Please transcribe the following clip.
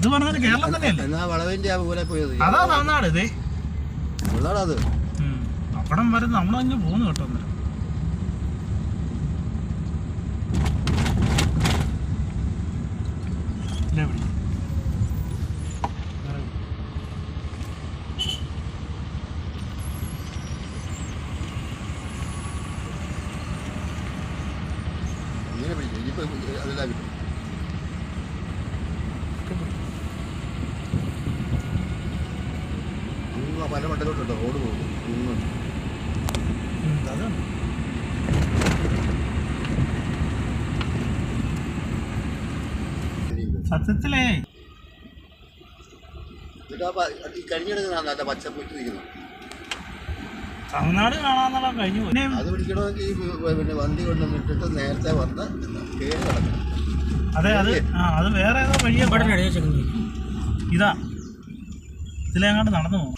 ഇത് പറഞ്ഞത് കേരളം തന്നെയല്ലേ? എന്നാ വളവിന്റെ ആ പോലെ പോയത്? അതാ തമിഴ്നാട് ഇതേ. ഉള്ളടാ അത്. ഉം. അവിടം വരെ നമ്മളങ്ങ് പോകുന്നു കേട്ടോ അന്നേരം. ഇങ്ങനെ പിടിക്കും. ഇനിയിപ്പോ അതെല്ലാം കിട്ടും. പല മണ്ടലോട്ടുണ്ട് റോഡ് പോകും. അതാണ്. സത്യത്തിലേ. തമിഴ്നാട് കാണാന്നുള്ള കഴിഞ്ഞു അത് പിടിക്കണമെങ്കിൽ പിന്നെ വണ്ടി കൊണ്ടുവന്നിട്ടിട്ട് നേരത്തെ വന്ന് കയറി കിടക്കണം അതെ അത് ആ അത് വേറെ ഏതോ വഴിയാ ഇവിടെ ചെക്ക് ഇതാ. ഇതിലെങ്ങാണ്ട് നടന്നു പോകും.